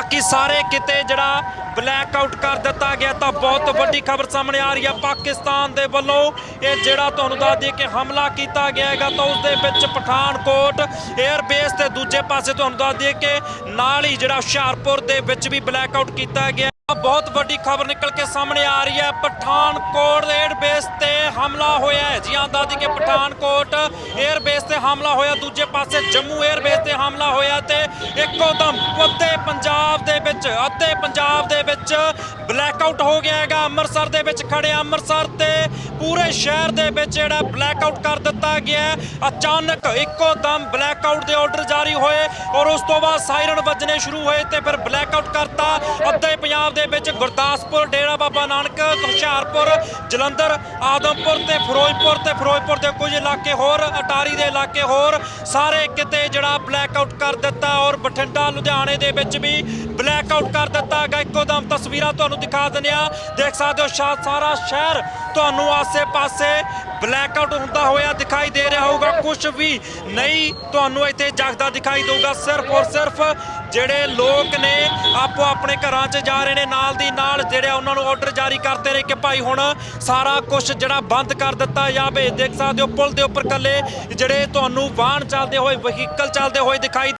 ਬਾਕੀ ਸਾਰੇ ਕਿਤੇ ਜਿਹੜਾ ਬਲੈਕ ਆਊਟ ਕਰ ਦਿੱਤਾ ਗਿਆ ਤਾਂ ਬਹੁਤ ਵੱਡੀ ਖਬਰ ਸਾਹਮਣੇ ਆ ਰਹੀ ਹੈ ਪਾਕਿਸਤਾਨ ਦੇ ਵੱਲੋਂ। ਇਹ ਜਿਹੜਾ ਤੁਹਾਨੂੰ ਦੱਸ ਦਈਏ ਕਿ ਹਮਲਾ ਕੀਤਾ ਗਿਆ ਹੈਗਾ ਤਾਂ ਉਸ ਦੇ ਵਿੱਚ ਪਠਾਨਕੋਟ 에ਅਰ ਬੇਸ ਤੇ ਦੂਜੇ ਪਾਸੇ ਤੁਹਾਨੂੰ ਦੱਸ ਦਈਏ ਕਿ ਨਾਲ ਹੀ ਜਿਹੜਾ ਹੁਸ਼ਿਆਰਪੁਰ ਦੇ ਵਿੱਚ ਵੀ ਬਲੈਕ ਆਊਟ ਕੀਤਾ ਗਿਆ। ਬਹੁਤ ਵੱਡੀ ਖਬਰ ਨਿਕਲ ਕੇ ਸਾਹਮਣੇ ਆ ਰਹੀ ਹੈ। ਪਠਾਨਕੋਟ 에ਅਰ ਬੇਸ ਤੇ ਹਮਲਾ ਹੋਇਆ ਹੈ। ਜੀ ਆਂਦਾਦੀ ਕਿ ਪਠਾਨਕੋਟ 에ਅਰ ਬੇਸ ਤੇ ਹਮਲਾ ਹੋਇਆ। ਦੂਜੇ ਪਾਸੇ ਜੰਮੂ 에ਅਰ ਬੇਸ ਤੇ ਹਮਲਾ ਹੋਇਆ ਤੇ ਇੱਕੋ ਦਮ ਪੁੱਤੇ ਵਿੱਚ ਅੱਧੇ ਪੰਜਾਬ ਦੇ ਵਿੱਚ ਬਲੈਕ ਆਊਟ ਹੋ ਗਿਆ ਹੈਗਾ। ਅੰਮ੍ਰਿਤਸਰ ਦੇ ਵਿੱਚ ਖੜੇ ਅੰਮ੍ਰਿਤਸਰ ਤੇ ਪੂਰੇ ਸ਼ਹਿਰ ਦੇ ਵਿੱਚ ਜਿਹੜਾ ਬਲੈਕ ਆਊਟ ਕਰ ਦਿੱਤਾ ਗਿਆ ਅਚਾਨਕ ਇੱਕੋ ਦਮ ਬਲੈਕ ਆਊਟ ਦੇ ਆਰਡਰ ਜਾਰੀ ਹੋਏ ਔਰ ਉਸ ਤੋਂ ਬਾਅਦ ਸਾਇਰਨ ਵੱਜਣੇ ਸ਼ੁਰੂ ਹੋਏ ਤੇ ਫਿਰ ਬਲੈਕ ਕਰਤਾ। ਅੱਧੇ ਪੰਜਾਬ ਦੇ ਵਿੱਚ ਗੁਰਦਾਸਪੁਰ, ਡੇਰਾ ਬਾਬਾ ਨਾਨਕ, ਹੁਸ਼ਿਆਰਪੁਰ, ਜਲੰਧਰ, ਆਦਮਪੁਰ ਤੇ ਫਿਰੋਜ਼ਪੁਰ ਤੇ ਫਿਰੋਜ਼ਪੁਰ ਦੇ ਕੁਝ ਇਲਾਕੇ ਹੋਰ, ਅਟਾਰੀ ਦੇ ਇਲਾਕੇ ਹੋਰ, ਸਾਰੇ ਕਿਤੇ ਜਿਹੜਾ ਬਲੈਕ ਆਊਟ ਕਰ ਦਿੱਤਾ ਔਰ ਬਠਿੰਡਾ, ਲੁਧਿਆਣੇ ਦੇ ਵਿੱਚ ਵੀ ਬਲੈਕ ਆਊਟ ਕਰ ਦਿੱਤਾ। ਗਿਆ ਇੱਕੋ ਦਮ ਤਸਵੀਰਾਂ ਤੁਹਾਨੂੰ ਦਿਖਾ ਦਿੰਦੇ ਆ ਦੇਖ ਸਕਦੇ ਹੋ ਸ਼ਾ, ਸਾਰਾ ਸ਼ਹਿਰ ਤੁਹਾਨੂੰ ਆਸੇ-ਪਾਸੇ ਬਲੈਕ ਆਊਟ ਹੁੰਦਾ ਹੋਇਆ ਦਿਖਾਈ ਦੇ ਰਿਹਾ ਹੋਊਗਾ। ਕੁਝ ਵੀ ਨਹੀਂ ਤੁਹਾਨੂੰ ਇੱਥੇ ਜਗਦਾ ਦਿਖਾਈ ਦੇਊਗਾ। ਸਿਰਫ ਔਰ ਸਿਰਫ ਜਿਹੜੇ ਲੋਕ ਨੇ ਆਪੋ ਆਪਣੇ ਘਰਾਂ 'ਚ ਜਾ ਰਹੇ ਨੇ, ਨਾਲ ਦੀ ਨਾਲ ਜਿਹੜੇ ਉਹਨਾਂ ਨੂੰ ਆਰਡਰ ਜਾਰੀ ਕਰਦੇ ਨੇ ਕਿ ਭਾਈ ਹੁਣ ਸਾਰਾ ਕੁਝ ਜਿਹੜਾ ਬੰਦ ਕਰ ਦਿੱਤਾ ਜਾਵੇ ਦੇਖ ਸਕਦੇ ਹੋ, ਪੁਲ ਦੇ ਉੱਪਰ ਕੱਲੇ ਜਿਹੜੇ ਤੁਹਾਨੂੰ ਵਾਹਨ ਚੱਲਦੇ ਹੋਏ ਵਹੀਕਲ ਚੱਲਦੇ ਹੋਏ ਦਿਖਾਈ